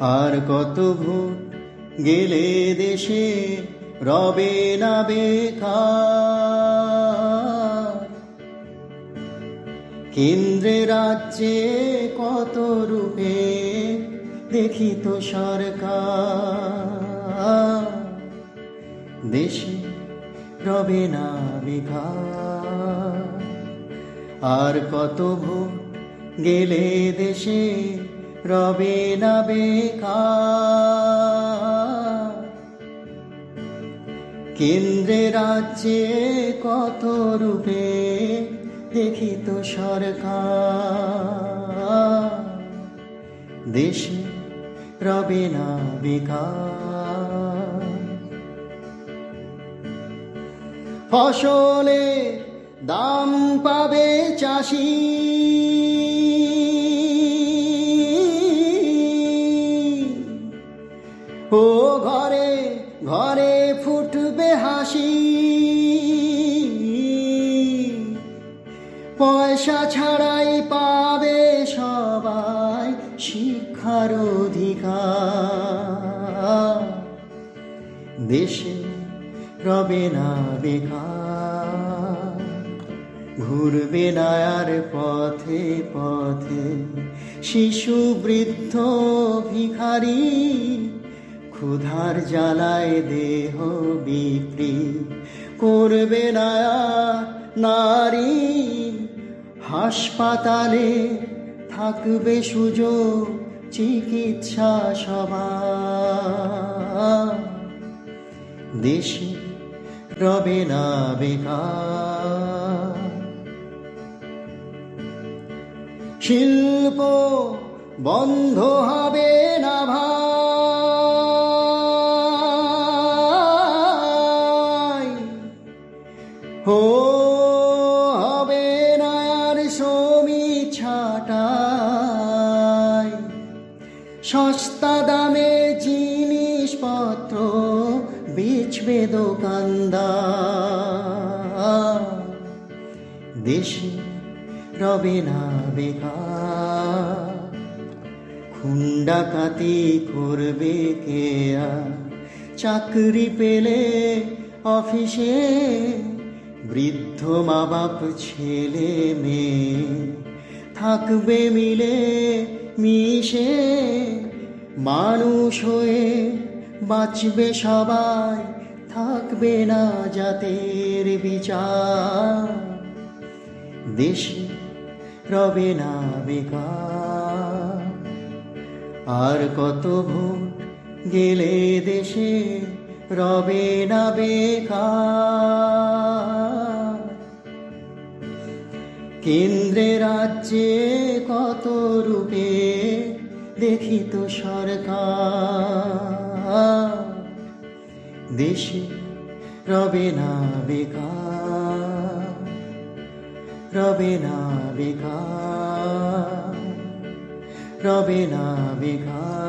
আর কত ভোট গেলে দেশে রবে না বেকার কেন্দ্রে, রাজ্যে কত রূপে দেখি তো সরকার। দেশে রবে না বেকার আর কত ভোট গেলে দেশে রবে না বেকার কেন্দ্রে, রাজ্যে কত রূপে দেখি তো সরকার দেশে রবে না বেকার ফসলে দাম পাবে চাষি। ও ঘরে ঘরে ফুটবে হাসি। পয়সা ছাড়াই পাবে সবাই শিক্ষার অধিকার। দেশে রবে না বেকার, ঘুরবে না আর পথে পথে শিশু বৃদ্ধ ভিখারি। ক্ষুধার জ্বালায় দেহ বিক্রি করবে না নারী, হাসপাতালে থাকবে সুযোগ, চিকিৎসা সবার দেশে রবে না বেকার। শিল্প বন্ধ হবে না ভাই। সস্তা দামে জিনিসপত্র বেচবে দোকানদার। দেশে রবে না বেকার। খুন্ডাকাতি করবে কে চাকরি পেলে অফিসে বৃদ্ধ মা বাপ ছেলে, মেয়ে থাকবে মিলে, মিশে মানুষ হয়ে বাঁচবে সবাই, থাকবে না জাতের বিচার। দেশে রবে না বেকার, আর কত ভোট গেলে দেশে রবে না বেকার। কেন্দ্রে রাজ্যে কত রূপে দেখিত সরকার। দেশে রবে না বেকার, রবে না বেকার, রবে না বেকার।